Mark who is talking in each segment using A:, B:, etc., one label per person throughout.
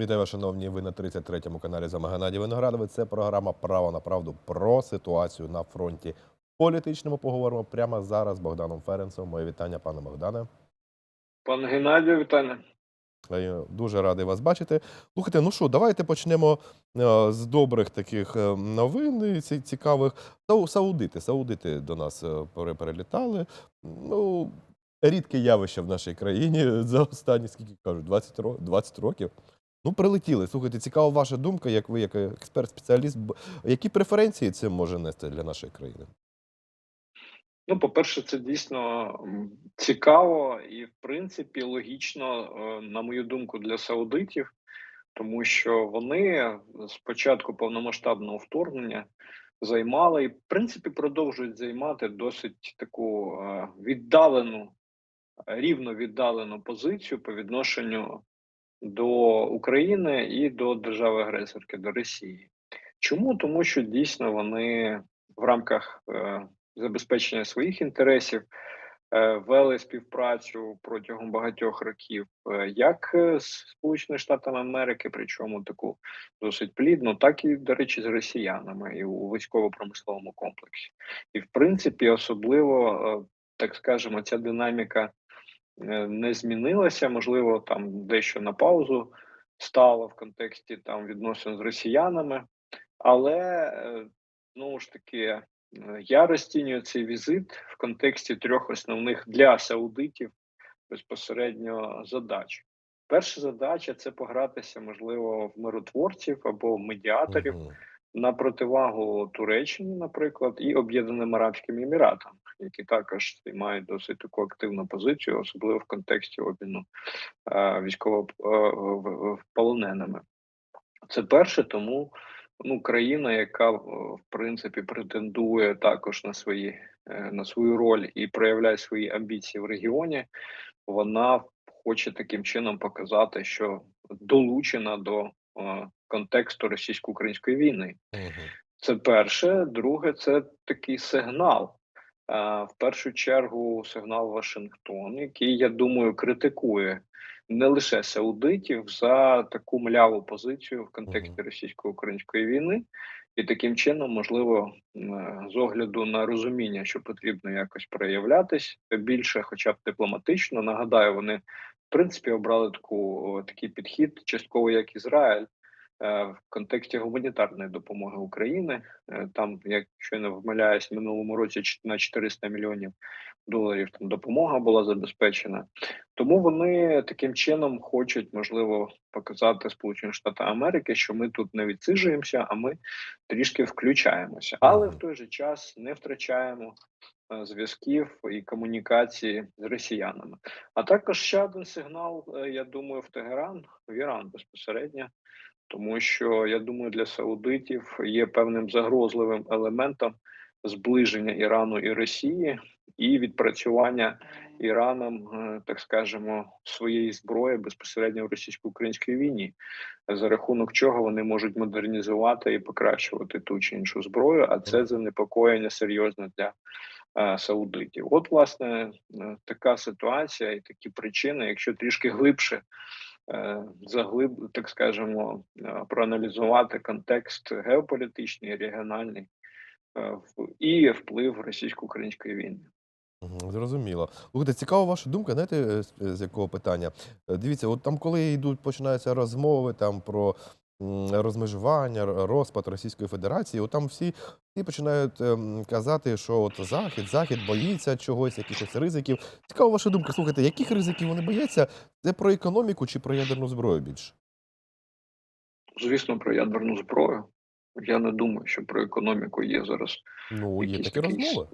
A: Вітаю, вас, шановні. Ви на 33-му каналі з вами Геннадій Виноградовий. Це програма Право на правду про ситуацію на фронті. Політичному поговоримо прямо зараз з Богданом Ференцем. Моє вітання, пане Богдане.
B: Пане Геннадію, вітання.
A: Дуже радий вас бачити. Слухайте, ну що, давайте почнемо е, з добрих таких е, новин цікавих. Саудити, саудити до нас е, перелітали. Ну, рідке явище в нашій країні за останні, скільки кажуть, 20, 20 років. Ну, прилетіли. Слухайте, цікава ваша думка, як ви, як експерт-спеціаліст. Які преференції це може нести для нашої країни?
B: Ну, по-перше, це дійсно цікаво і, в принципі, логічно, е, на мою думку, для саудитів, тому що вони з початку повномасштабного вторгнення займали і, в принципі, продовжують займати досить таку е, віддалену, рівно віддалену позицію по відношенню до України і до держави-агресорки, до Росії. Чому? Тому що дійсно вони в рамках е, забезпечення своїх інтересів е, вели співпрацю протягом багатьох років, е, як з Сполученими Штатами Америки, причому таку досить плідну, так і, до речі, з росіянами і у військово-промисловому комплексі. І в принципі, особливо, е, так скажемо, ця динаміка не змінилася. Можливо, там дещо на паузу стало в контексті там відносин з росіянами, але е, знову ж таки. е, Я розцінюю цей візит в контексті трьох основних для саудитів безпосередньо задач. Перша задача це погратися, можливо, в миротворців або медіаторів
A: Мгм.
B: На противагу Туреччині, наприклад, і Об'єднаним Арабським Еміратам, які також займають досить таку активну позицію, особливо в контексті обміну е, військовополоненими. Це перше, тому ну, країна, яка в в принципі претендує також на свої е, на свою роль і проявляє свої амбіції в регіоні, вона хоче таким чином показати, що долучена до е, контексту російсько-української війни. Це перше. Друге, це такий сигнал. В першу чергу, сигнал Вашингтон, який, я думаю, критикує не лише саудитів за таку мляву позицію в контексті російсько-української війни, і таким чином, можливо, з огляду на розуміння, що потрібно якось проявлятись більше, хоча б дипломатично. Нагадаю, вони в принципі обрали таку такий підхід, частково як Ізраїль. Е, В контексті гуманітарної допомоги України Е, там, якщо не помиляюсь, в минулому році на 400 мільйонів доларів там допомога була забезпечена. Тому вони таким чином хочуть, можливо, показати Сполученим Штатам Америки, що ми тут не відсиджуємося, а ми трішки включаємося, але в той же час не втрачаємо е, зв'язків і комунікації з росіянами. А також ще один сигнал, я думаю, в Тегеран, в Іран безпосередньо. Тому що я думаю, для саудитів є певним загрозливим елементом зближення Ірану і Росії і відпрацювання Іраном, е, так скажемо, своєї зброї безпосередньо в російсько-українській війні, за рахунок чого вони можуть модернізувати і покращувати ту чи іншу зброю. А це занепокоєння серйозне для е, саудитів. От, власне, е, така ситуація і такі причини, якщо трішки глибше заглиб, так скажемо, е, проаналізувати контекст геополітичний, регіональний е, і вплив російсько-української війни.
A: Зрозуміло. Слухайте, цікава ваша думка, знаєте, е, з якого питання? Е, Дивіться, от там, коли йдуть, починаються розмови там про розмежування, розпад Російської Федерації, от там всі, всі починають ем, казати, що от Захід, Захід боїться чогось, якихось ризиків. Цікава ваша думка. Слухайте, яких ризиків вони бояться? Це про економіку чи про ядерну зброю більше?
B: Звісно, про ядерну зброю. Я не думаю, що про економіку є зараз.
A: Ну, є
B: Якісь
A: такі розмови.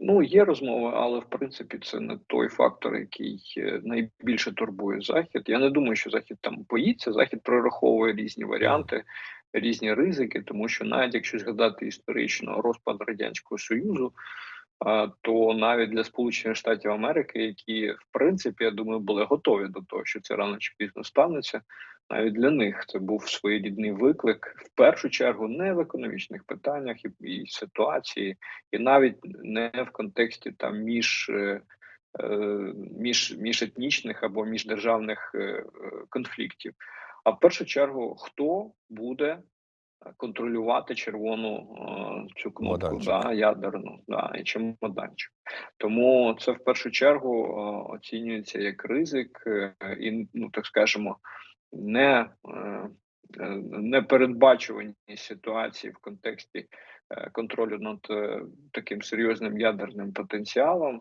B: Ну, є розмови, але в принципі це не той фактор, який е, найбільше турбує Захід. Я не думаю, що Захід там боїться. Захід прораховує різні варіанти, різні ризики, тому що навіть якщо згадати історично розпад радянського союзу, то навіть для Сполучених Штатів Америки, які в принципі я думаю були готові до того, що це рано чи пізно станеться. Навіть для них це був своєрідний виклик в першу чергу не в економічних питаннях і, і ситуації, і навіть не в контексті там між. е, е, Між міжетнічних або міждержавних е, конфліктів, А в першу чергу, хто буде контролювати червону е, цю кнопку
A: Майданчик.
B: да, ядерну, да, і чемоданчик. Тому це в першу чергу е, оцінюється як ризик, е, і ну так скажемо, не, непередбачувані ситуації в контексті контролю над таким серйозним ядерним потенціалом.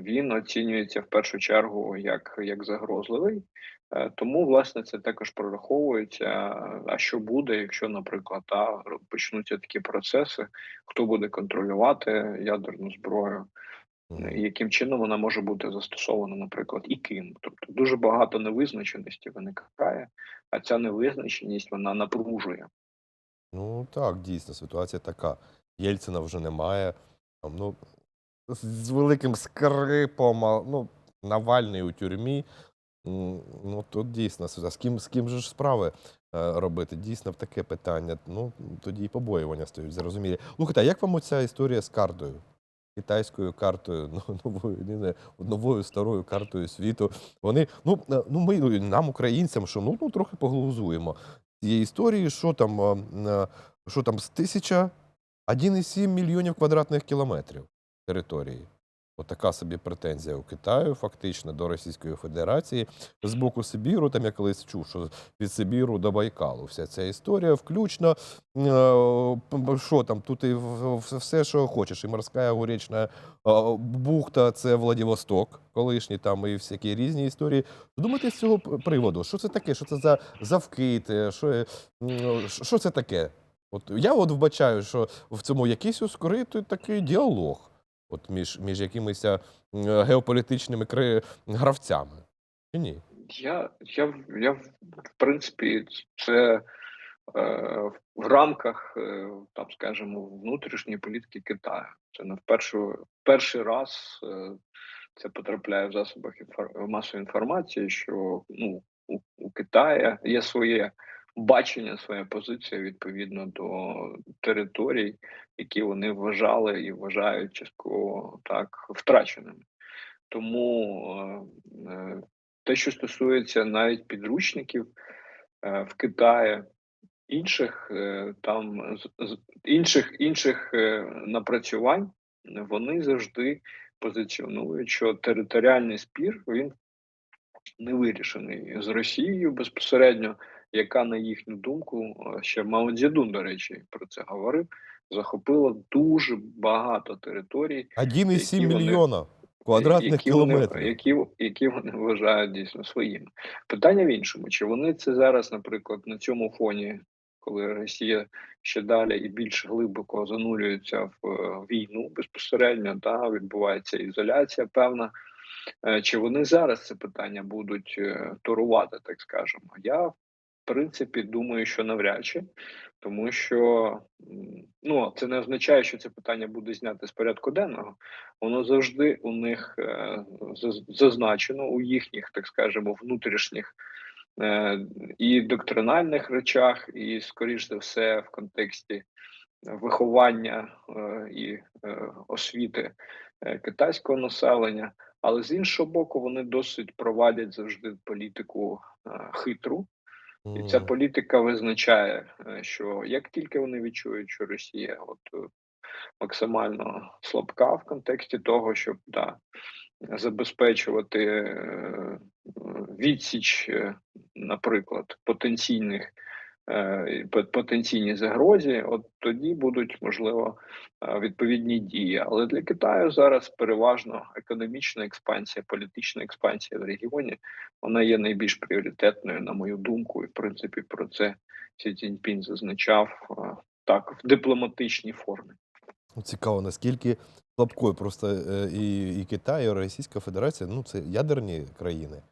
B: Він оцінюється в першу чергу як, як загрозливий. Е, Тому, власне, це також прораховується. А що буде, якщо, наприклад, та, почнуться такі процеси, хто буде контролювати ядерну зброю, яким чином вона може бути застосована, наприклад, і ким. Тобто дуже багато невизначеності виникає, а ця невизначеність вона напружує.
A: Ну так, дійсно, ситуація така. Єльцина вже немає. Ну, з великим скрипом, а, ну, Навальний у тюрмі. Ну, тут дійсно, з ким, з ким же ж справи е, робити? Дійсно, в таке питання. Ну, тоді і побоювання стають зрозумілі. Слухайте, а як вам оця історія з картою? Китайською картою, ну, новою, не знаю, новою старою картою світу. Вони, ну, е, ну ми, нам, українцям, що ну, ну трохи поглузуємо цієї історії, що там, е, що там з тисяча 1,7 мільйонів квадратних кілометрів території. Отака собі претензія у Китаю, фактично, до Російської Федерації. З боку Сибіру, там я колись чув, що від Сибіру до Байкалу. Вся ця історія, включно, е, що там, тут і все, що хочеш. І морська огуречна е, бухта, це Владивосток, колишній там, і всякі різні історії. Думаєте, з цього приводу, що це таке? Що це за завкити? Що, е, що це таке? От я от вбачаю, що в цьому якийсь ускоритий такий діалог от між, між якимись геополітичними гравцями. Чи ні?
B: Я, я, я в принципі, це е, в рамках, е, там, скажімо, внутрішньої політики Китаю. Це не в першу, перший раз е, це потрапляє в засобах масової інформації, що ну, у Китаї є своє бачення, своя позиція відповідно до територій, які вони вважали і вважають частково так втраченими. Тому е, е, те, що стосується навіть підручників е, в Китаї, інших там інших інших напрацювань, вони завжди позиціонують, що територіальний спір він не вирішений з Росією безпосередньо, яка, на їхню думку, е, ще Мао Цзедун, до речі, про це говорив, захопила дуже багато територій
A: 1,7
B: Які вони-
A: мільйона квадратних
B: які
A: кілометрів.
B: Вони, які, які вони вважають дійсно своїми. Питання в іншому: чи вони це зараз, наприклад, на цьому фоні, коли Росія ще далі і більш глибоко занурюється в е, війну безпосередньо, та відбувається ізоляція певна. Е, Чи вони зараз це питання будуть е, торувати, так скажемо? Я принципі думаю, що навряд чи, тому що ну це не означає, що це питання буде знято з порядку денного. Воно завжди у них е, зазначено у їхніх, так скажемо, внутрішніх е, і доктринальних речах, і скоріш за все в контексті виховання е, і освіти китайського населення. Але з іншого боку, вони досить провадять завжди політику хитру, і ця політика визначає, е, що як тільки вони відчують, що Росія от е, максимально слабка в контексті того, щоб да, забезпечувати е, відсіч, наприклад, потенційних по- потенційній загрозі, от тоді будуть можливо е, відповідні дії. Але для Китаю зараз переважно економічна експансія, політична експансія в регіоні вона є найбільш пріоритетною, на мою думку, і в принципі про це Сі Цзіньпінь зазначав е, так в дипломатичній формі.
A: Ну, Цікаво, наскільки слабкою просто е, і, і Китай, і Російська Федерація, ну це ядерні країни.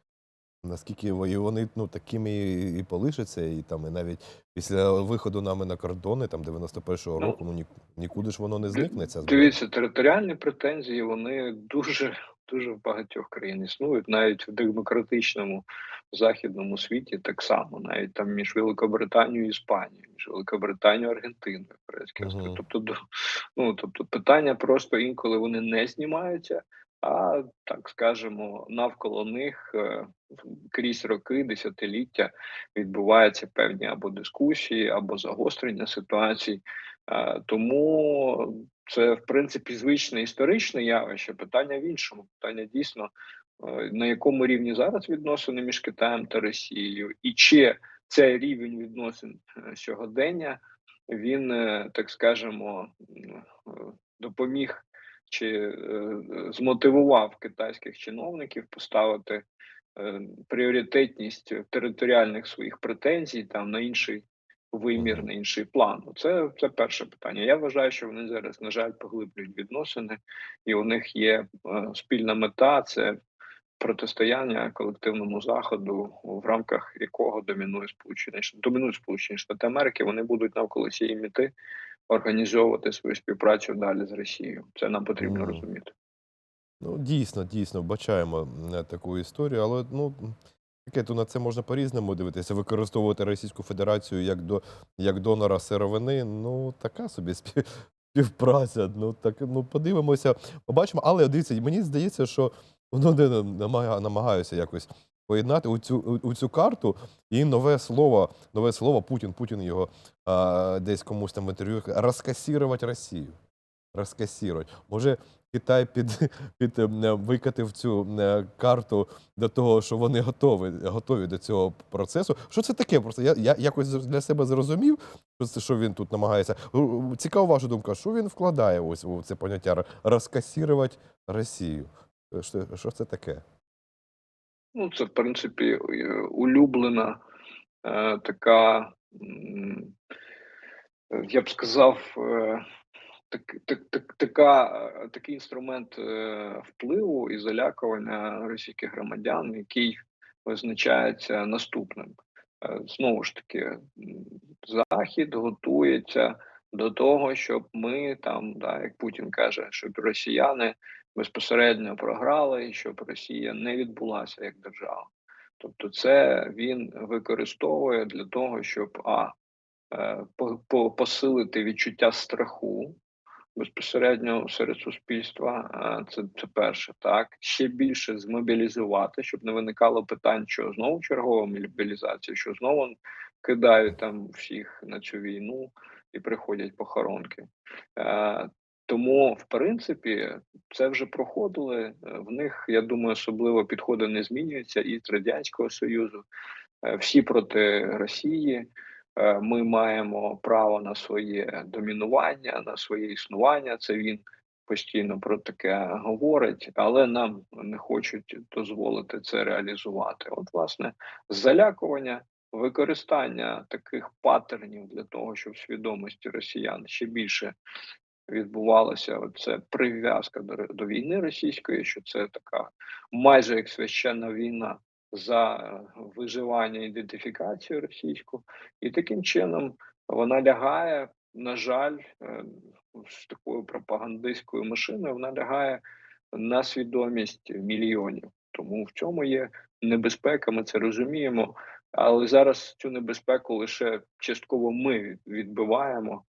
A: Наскільки во- вони ну, такими і, і полишаться, і там і навіть після виходу нами на кордони, там 91-го
B: Ну,
A: року, ну нікуди ж воно не зникне. Ця зброя.
B: Дивіться, територіальні претензії вони дуже дуже в багатьох країн існують, навіть в демократичному західному світі так само, навіть там між Великобританією і Іспанією, між Великобританією і Аргентиною, Турецький
A: Мгм.
B: Тобто, ну тобто питання просто інколи вони не знімаються. А так скажемо, навколо них е, крізь роки, десятиліття відбуваються певні або дискусії, або загострення ситуацій. Е, Тому це в принципі звичне історичне явище. Питання в іншому. Питання дійсно е, на якому рівні зараз відносини між Китаєм та Росією, і чи цей рівень відносин сьогодення він, так скажемо, допоміг чи е, змотивував китайських чиновників поставити е, пріоритетність територіальних своїх претензій там на інший вимір, на інший план. Це, це перше питання. Я вважаю, що вони зараз, на жаль, поглиблюють відносини, і у них є е, спільна мета це протистояння колективному заходу, в рамках якого домінує Сполучені домінують Сполучені Штати Америки. Вони будуть навколо цієї мети організовувати свою співпрацю далі з Росією. Це нам потрібно
A: Мгм.
B: розуміти.
A: Ну, дійсно, дійсно, вбачаємо таку історію, але ну. Таке, то на це можна по-різному дивитися, використовувати Російську Федерацію як до як донора сировини. Ну така собі співпраця. Ну так ну подивимося, побачимо. Але дивіться, мені здається, що воно намага- намагаюся якось поєднати у цю у, цю карту і нове слово, нове слово Путін. Путін його а, десь комусь там в інтерв'ю розкасірувати Росію. Розкасірувати. Може, Китай під, під ем, е, викатив цю е, карту до того, що вони готові, готові до цього процесу. Що це таке? Просто я, я якось для себе зрозумів, що, це, що він тут намагається. Цікава ваша думка, що він вкладає ось у це поняття розкасірувати Росію. Е, Що, що це таке?
B: Ну, це в принципі е, улюблена е, така, я б сказав, е, так, так, так, така, е, такий інструмент е, впливу і залякування російських громадян, який визначається наступним. Е, Знову ж таки, Захід готується до того, щоб ми там, да, як Путін каже, щоб росіяни безпосередньо програли, і щоб Росія не відбулася як держава. Тобто, це він використовує для того, щоб а е, по- по- посилити відчуття страху безпосередньо серед суспільства. Це, це перше, так ще більше змобілізувати, щоб не виникало питань, що знову чергова мобілізація, що знову кидають там всіх на цю війну і приходять похоронки. Тому, в принципі, це вже проходили. Е, В них, я думаю, особливо підходи не змінюються і з радянського союзу. Е, Всі проти Росії. Е, Ми маємо право на своє домінування, на своє існування. Це він постійно про таке говорить, але нам не хочуть дозволити це реалізувати. От, власне, залякування, використання таких паттернів для того, щоб свідомості росіян ще більше відбувалася оце прив'язка до, до війни російської, що це така майже як священна війна за е, виживання і ідентифікацію російську, і таким чином вона лягає, на жаль, е, з такою пропагандистською машиною, вона лягає на свідомість мільйонів. Тому в цьому є небезпека, ми це розуміємо. Але зараз цю небезпеку лише частково ми відбиваємо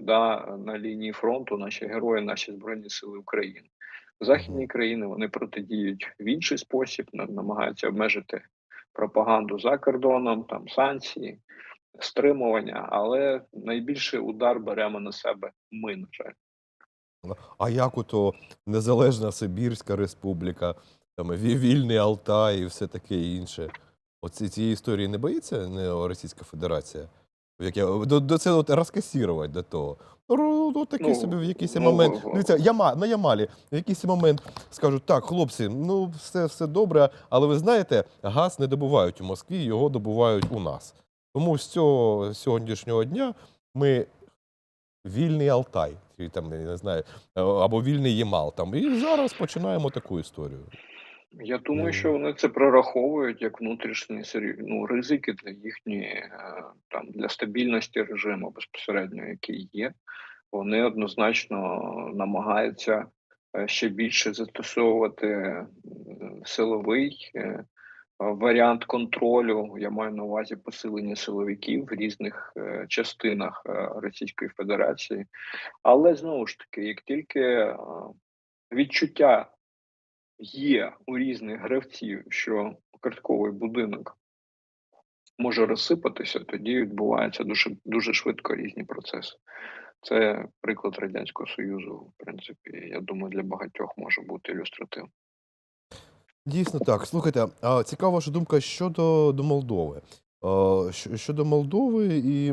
B: да, на лінії фронту, наші герої, наші збройні сили України. Західні країни вони протидіють в інший спосіб, на- намагаються обмежити пропаганду за кордоном, там санкції, стримування, але найбільший удар беремо на себе ми, на жаль.
A: А як ото Незалежна Сибірська Республіка, там, вільний Алтай і все таке інше. Оці цієї історії не боїться не, Російська Федерація? Як я, до, до це от розкасірувати до того. Ну, ну, такий
B: Ну,
A: собі в якийсь
B: ну,
A: момент.
B: о-
A: Дивіться, Яма, на Ямалі в якийсь момент скажуть, так, хлопці, ну все, все добре, але ви знаєте, газ не добувають у Москві, його добувають у нас. Тому з цього сьогоднішнього дня ми вільний Алтай, чи там, я не знаю, або вільний Ямал. Там. І зараз починаємо таку історію.
B: Я думаю, що вони це прораховують як внутрішні ну, ризики для їхньої е, там для стабільності режиму безпосередньо, який є. Вони однозначно намагаються е, ще більше застосовувати е, силовий варіант контролю. Я маю на увазі посилення силовиків в різних частинах Російської Федерації. Але знову ж таки, як тільки відчуття
C: є у різних гравців, що картковий будинок може розсипатися, тоді відбуваються дуже, дуже швидко різні процеси. Це приклад Радянського Союзу, в принципі, я думаю, для багатьох може бути ілюстративним.
A: Дійсно так. Слухайте, цікава ваша думка щодо до Молдови. Щодо Молдови і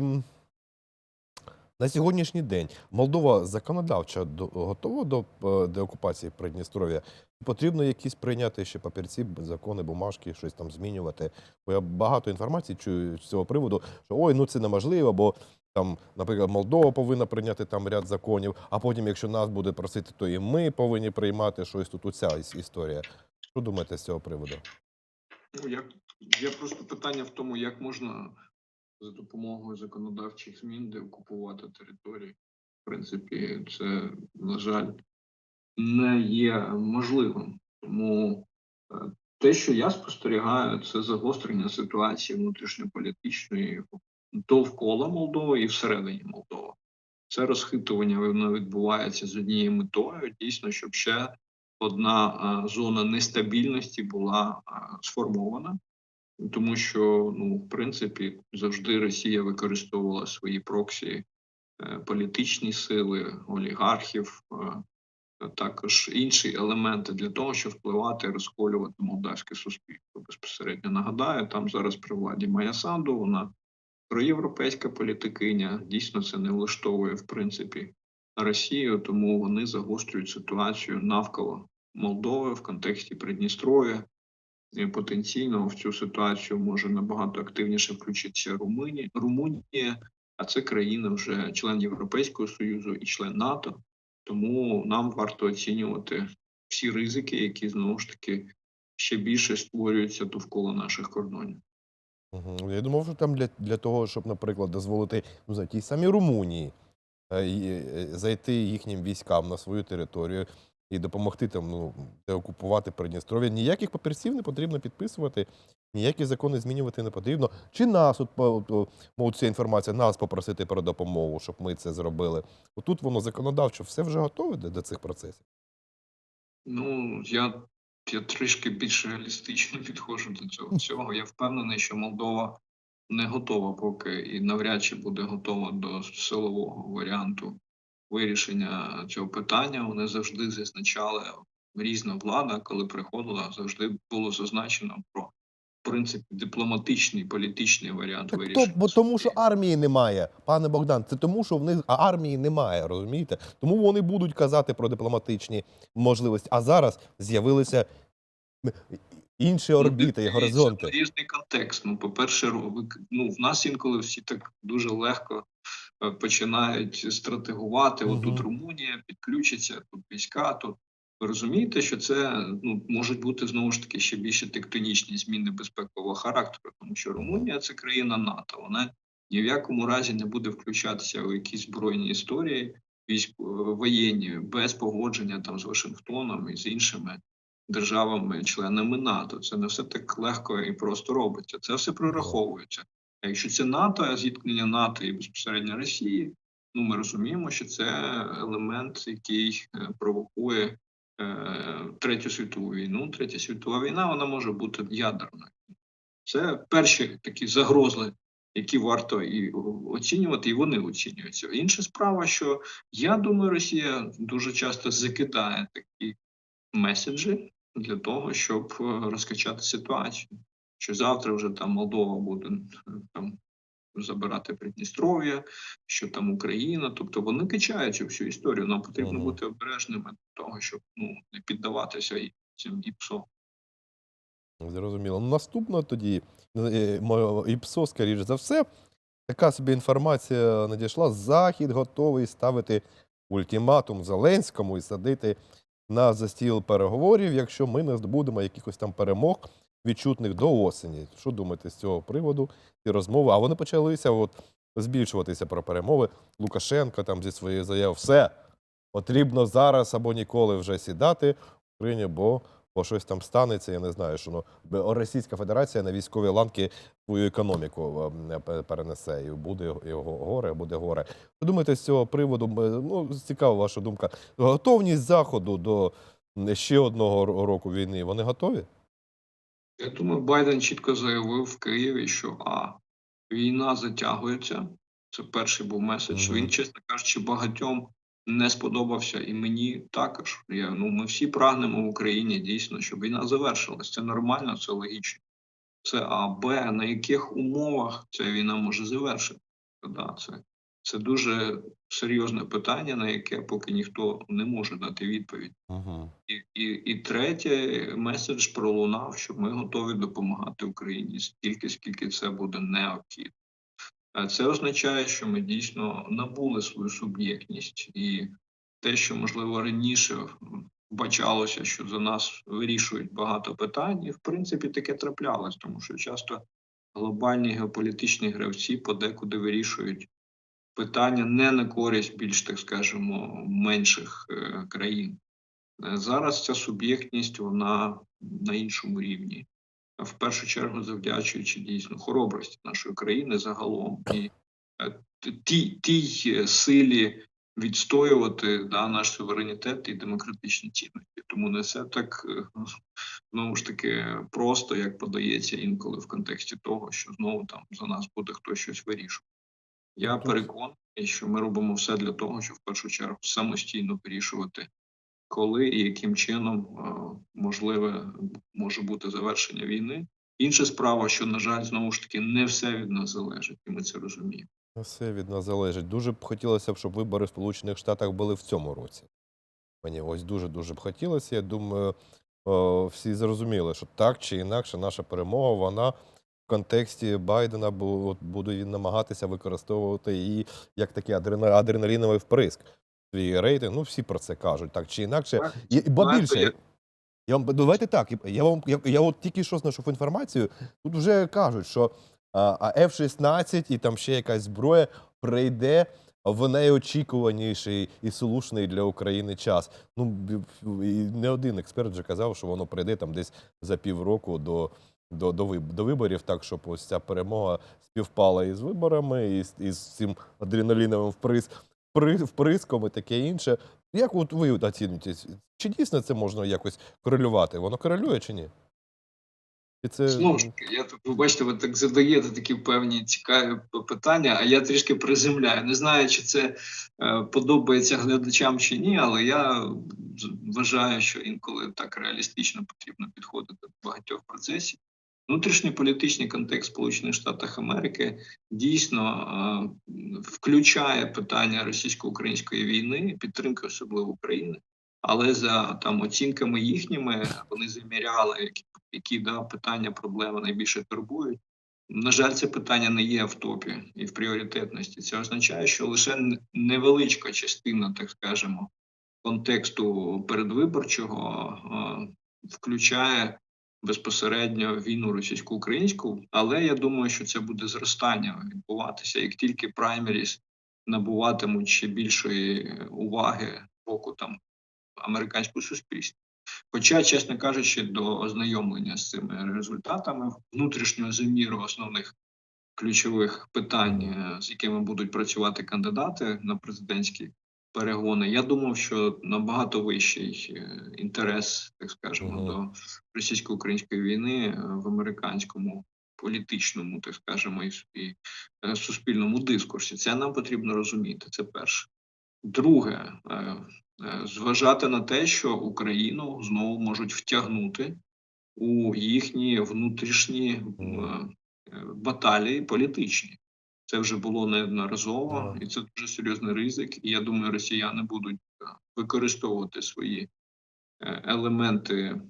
A: на сьогоднішній день Молдова законодавча готова до е, деокупації Придністров'я? Потрібно якісь прийняти ще папірці, закони, бумажки, щось там змінювати. Бо я багато інформації чую з цього приводу, що ой, ну це неможливо, бо там, наприклад, Молдова повинна прийняти там ряд законів, а потім, якщо нас буде просити, то і ми повинні приймати щось тут. Оця іс- історія. Що думаєте з цього приводу?
B: Ну, як є просто питання в тому, як можна за допомогою законодавчих змін деокупувати території. В принципі, це, на жаль, не є можливим. Тому е, те, що я спостерігаю, це загострення ситуації внутрішньополітичної довкола Молдови і всередині Молдови. Це розхитування воно відбувається з однією метою, дійсно, щоб ще одна а, зона нестабільності була а, сформована, тому що, ну, в принципі, завжди Росія використовувала свої проксі, е, політичні сили, олігархів, е, також інші елементи для того, щоб впливати і розколювати молдавське суспільство. Безпосередньо нагадаю, там зараз при владі Майя Санду, вона проєвропейська політикиня. Дійсно, це не влаштовує в принципі Росію, тому вони загострюють ситуацію навколо Молдови в контексті Придністров'я. Потенційно в цю ситуацію може набагато активніше включитися Румунія, Румунія, а це країна вже член Європейського Союзу і член НАТО. Тому нам варто оцінювати всі ризики, які знову ж таки ще більше створюються довкола наших кордонів.
A: Мгм. Я думав, що там для, для того, щоб, наприклад, дозволити ну, за тій самій Румунії е, е, зайти їхнім військам на свою територію і допомогти там ну, деокупувати Придністров'я. Ніяких папірців не потрібно підписувати, ніякі закони змінювати не потрібно. Чи нас, по- от, о, мов ця інформація, нас попросити про допомогу, щоб ми це зробили. Отут воно законодавчо все вже готове до цих процесів.
B: Ну, я, я трішки більш реалістично підходжу до цього всього. Я впевнений, що Молдова не готова поки і навряд чи буде готова до силового варіанту вирішення цього питання. Вони завжди зазначали різна влада, коли приходила, завжди було зазначено про в принципі дипломатичний політичний варіант
A: Так то,
B: вирішення.
A: бо тому, що армії немає, пане Богдан, це тому, що в них армії немає, розумієте? Тому вони будуть казати про дипломатичні можливості. А зараз з'явилися інші орбіти і
B: Ну,
A: горизонти.
B: Це різний контекст. Ну, по-перше, ро- ви- ну, в нас інколи всі так дуже легко починають стратегувати. От тут Румунія підключиться, тут війська. Тут ви розумієте, що це ну можуть бути знову ж таки ще більше тектонічні зміни безпекового характеру, тому що Румунія це країна НАТО. Вона ні в якому разі не буде включатися у якісь збройні історії е, воєнні без погодження там з Вашингтоном і з іншими державами-членами НАТО. Це не все так легко і просто робиться. Це все прораховується. Якщо це НАТО, зіткнення НАТО і безпосередньо Росії, ну ми розуміємо, що це елемент, який е, провокує е, третю світову війну. Третя світова війна вона може бути ядерною. Це перші такі загрози, які варто і оцінювати, і вони оцінюються. Інша справа, що я думаю, Росія дуже часто закидає такі меседжі для того, щоб е, розкачати ситуацію. Що завтра вже там Молдова буде е, там забирати Придністров'я, що там Україна. Тобто вони качають цю всю історію. Нам потрібно
A: Мгм.
B: бути обережними до того, щоб ну не піддаватися і цим іпсо.
A: Зрозуміло. Ну, Наступно тоді е, ІПСО, скоріш за все, така собі інформація надійшла. Захід готовий ставити ультиматум Зеленському і садити на за стіл переговорів, якщо ми не здобудемо якихось там перемог відчутних до осені. Що думаєте з цього приводу? Ці розмови? А вони почалися от збільшуватися про перемови. Лукашенко там зі своєю заявою, все потрібно зараз або ніколи вже сідати в Україні, бо бо щось там станеться, я не знаю, що ну, Російська Федерація на військові ланки свою економіку е, перенесе, і буде його- горе, буде горе. Що думаєте з цього приводу? М, Ну, цікава ваша думка. Готовність Заходу до ще одного року війни, вони готові?
B: Я думаю, Байден чітко заявив в Києві, що а війна затягується. Це перший був меседж.
A: Мгм.
B: Він, чесно кажучи, багатьом не сподобався, і мені також. Я, ну, ми всі прагнемо в Україні дійсно, щоб війна завершилась. Це нормально, це логічно. Це А, Б, на яких умовах ця війна може завершитися? Да, це, це дуже серйозне питання, на яке поки ніхто не може дати відповідь.
A: Угу.
B: І, і, і третє, меседж пролунав, що ми готові допомагати Україні стільки, скільки це буде необхідно. Це означає, що ми дійсно набули свою суб'єктність, і те, що можливо раніше м, бачалося, що за нас вирішують багато питань, і в принципі таке траплялось, тому що часто глобальні геополітичні гравці подекуди вирішують питання не на користь більш так скажемо менших е, країн. Е, Зараз ця суб'єктність вона на іншому рівні, в першу чергу завдячуючи дійсно хоробрості нашої країни загалом і е, тій, силі відстоювати да, наш суверенітет і демократичні цінності. Тому не все так знову ж таки просто, як подається інколи в контексті того, що знову там за нас буде хтось щось вирішувати. Я переконаний, що ми робимо все для того, щоб в першу чергу самостійно вирішувати коли і яким чином е, можливе може бути завершення війни. Інша справа, що на жаль, знову ж таки не все від нас залежить, і ми це розуміємо.
A: Все від нас залежить. Дуже б хотілося б, щоб вибори в Сполучених Штатах були в цьому році. Мені ось дуже дуже б хотілося. Я думаю, всі зрозуміли, що так чи інакше наша перемога, вона контексті Байдена бу- буде він намагатися використовувати її як такий адрена- адреналіновий вприск. Свій рейтинг, ну всі про це кажуть, так чи інакше. І,
B: Знаєте,
A: більше,
B: я-
A: вам давайте так. Я вам я, я от тільки що знайшов інформацію. Тут вже кажуть, що а, а F-16 і там ще якась зброя прийде в найочікуваніший і слушний для України час. Ну не один експерт вже казав, що воно прийде там десь за півроку до. До, до, до виборів, так щоб ось ця перемога співпала із виборами, і з, і цим адреналіновим вприс, впри- вприском і таке інше. Як от ви оцінюєте, чи дійсно це можна якось корелювати? Воно корелює чи ні? І це
B: Знову ж таки, я ви бачите, ви так задаєте такі певні цікаві питання, а я трішки приземляю. Не знаю, чи це е, подобається глядачам чи ні, але я вважаю, що інколи так реалістично потрібно підходити до багатьох процесів. Внутрішньополітичний контекст Сполучених Штатів Америки дійсно включає питання російсько-української війни, підтримки особливо України. Але за там оцінками їхніми вони заміряли, які, які да, питання, проблеми найбільше турбують. На жаль, це питання не є в топі і в пріоритетності. Це означає, що лише невеличка частина, так скажемо, контексту передвиборчого включає безпосередньо війну російсько-українську. Але я думаю, що це буде зростання відбуватися, як тільки праймеріс набуватимуть ще більшої уваги боку там американського суспільства. Хоча, чесно кажучи, до ознайомлення з цими результатами внутрішнього заміру основних ключових питань, е, з якими будуть працювати кандидати на президентські перегони, я думав, що набагато вищий е, інтерес, так скажемо,
A: Мгм.
B: до російсько-української війни е, в американському політичному, так скажемо, і, і е, суспільному дискурсі. Це нам потрібно розуміти. Це перше. Друге, зважати на те, що Україну знову можуть втягнути у їхні внутрішні баталії політичні. Це вже було неодноразово, і це дуже серйозний ризик. І я думаю, росіяни будуть е, використовувати свої е, елементи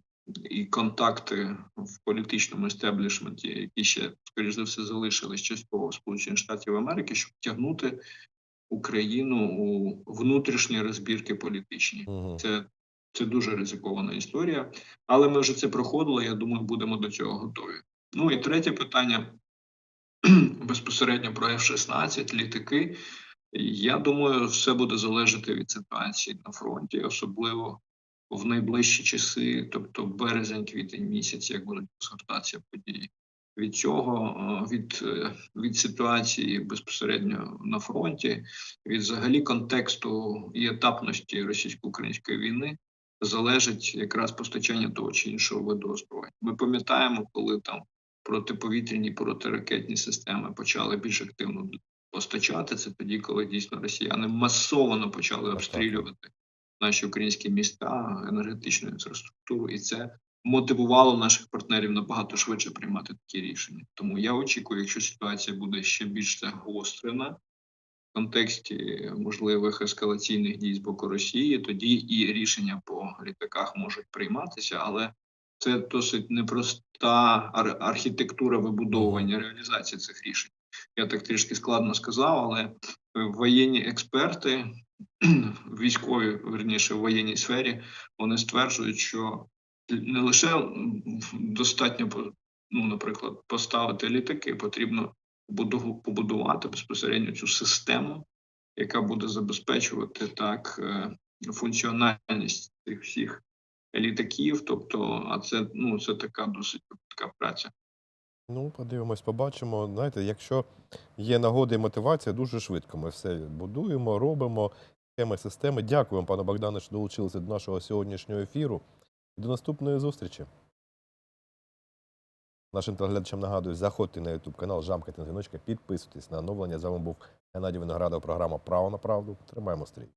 B: і контакти в політичному естеблішменті, які ще, скоріш за все, залишились частково Сполучених Штатів Америки, щоб втягнути Україну у внутрішні розбірки політичні. Це, це дуже ризикована історія, але ми вже це проходили. Я думаю, будемо до цього готові. Ну і третє питання безпосередньо про F-16, літаки. Я думаю, все буде залежати від ситуації на фронті, особливо в найближчі часи, тобто березень, квітень місяць, як будуть розгортатися події. Від цього, е, від, е, від ситуації безпосередньо на фронті, від взагалі контексту і етапності російсько-української війни, залежить якраз постачання того чи іншого виду озброєння. Ми пам'ятаємо, коли там протиповітряні протиракетні системи почали більш активно постачати. Це тоді, коли дійсно росіяни масово почали обстрілювати наші українські міста, енергетичну інфраструктуру, і це мотивувало наших партнерів набагато швидше приймати такі рішення. Тому я очікую, якщо ситуація буде ще більш загострена в контексті можливих ескалаційних дій з боку Росії, тоді і рішення по літаках можуть прийматися, але це досить непроста ар- архітектура вибудовування реалізації цих рішень. Я так трішки складно сказав, але е, воєнні експерти, військові, верніше, в воєнній сфері, вони стверджують, що не лише достатньо, ну, наприклад, поставити літаки, потрібно побудувати безпосередньо цю систему, яка буде забезпечувати так е, функціональність цих всіх літаків. Тобто, а це ну це така досить така праця.
A: Ну, подивимось, побачимо. Знаєте, якщо є нагода і мотивація, дуже швидко ми все будуємо, робимо схеми, системи. Дякую пане Богдане, що долучилися до нашого сьогоднішнього ефіру. До наступної зустрічі. Нашим телеглядачам нагадую, заходьте на YouTube канал, жамкайте на дзвіночка, підписуйтесь на оновлення. З вами був Геннадій Виноградов, програма Право на правду. Тримаємо стрій.